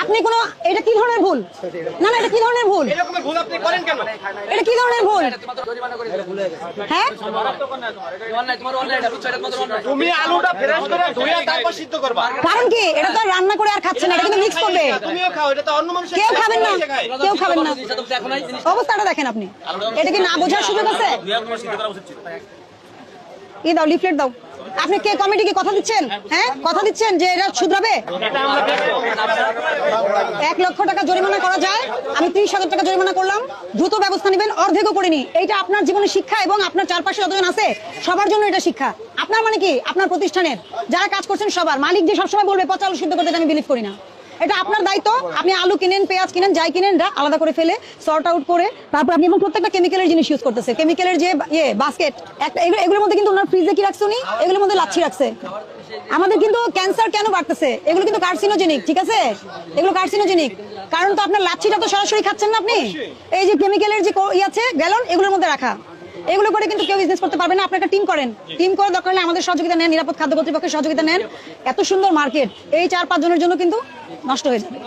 আপনি কোনো এটা কি ধরনের ভুল? না না এটা কি ধরনের ভুল? এরকমের ভুল আপনি করেন কেন? এটা কি ধরনের ভুল? হ্যাঁ? তুমি আলুটা ফ্রেশ করে ধুয়ে তারপর সিদ্ধ করবা। কারণ কি? এটা তো আর রান্না করে আর খাচ্ছে না এটা কিন্তু মিক্স করবে। তুমিও খাও এটা তো অন্য মানুষের কেউ খাবেন না কেউ খাবেন না। অবস্থাটা দেখেন আপনি। এটা কি না বোঝার সুযোগ আছে? ই দাও লিফলেট দাও। আপনি কে কমিটি কি কথা দিচ্ছেন? হ্যাঁ? কথা দিচ্ছেন যে এটা শুধরাবে? এক লক্ষ টাকা জরিমানা করা যায়। আমি ত্রিশ হাজার টাকা জরিমানা করলাম। দ্রুত ব্যবস্থা নেবেন, অর্ধেকও করিনি। এইটা আপনার জীবনের শিক্ষা এবং আপনার চারপাশে যতজন আছে, সবার জন্য এটা শিক্ষা। আপনার মানে কি? আপনার প্রতিষ্ঠানের। যারা কাজ করছেন সবার। মালিক যে সবসময় বলবে পচা আলু সিদ্ধ করতে আমি বিলিভ করি না। এটা আপনার দায়িত্ব। আপনি আলু কিনেন, পেঁয়াজ কিনেন, যাই কিনেন আলাদা করে ফেলে সর্ট আউট করে, তারপর আপনি এবং প্রত্যেকটা কেমিক্যালের জিনিস ইউজ করতেছে। কেমিক্যালের যে ইয়ে বাস্কেট একটা এগুলোর মধ্যে কিন্তু ওনার ফ্রিজে কি রাখছে উনি? এগুলোর মধ্যে লাচ্ছি রাখছে। আমাদের কিন্তু ক্যান্সার কেন বাড়তেছে? এগুলো কিন্তু কার্সিনোজেনিক ঠিক আছে? এগুলো কার্সিনোজেনিক কারণ তো আপনার লাচ্ছিটা তো সরাসরি খাচ্ছেন না আপনি? এই যে কেমিক্যালের যে ই আছে গ্যালন এগুলোর মধ্যে রাখা। এগুলো করে কিন্তু কেউ বিজনেস করতে পারবে না। আপনারা একটা টিম করেন। টিম করে দরকার হলে আমাদের সহযোগিতা নেন নিরাপদ খাদ্য কর্তৃপক্ষের সহযোগিতা নেন। এত সুন্দর মার্কেট এই চার পাঁচ জনের জন্য কিন্তু নষ্ট হয়ে যাবে।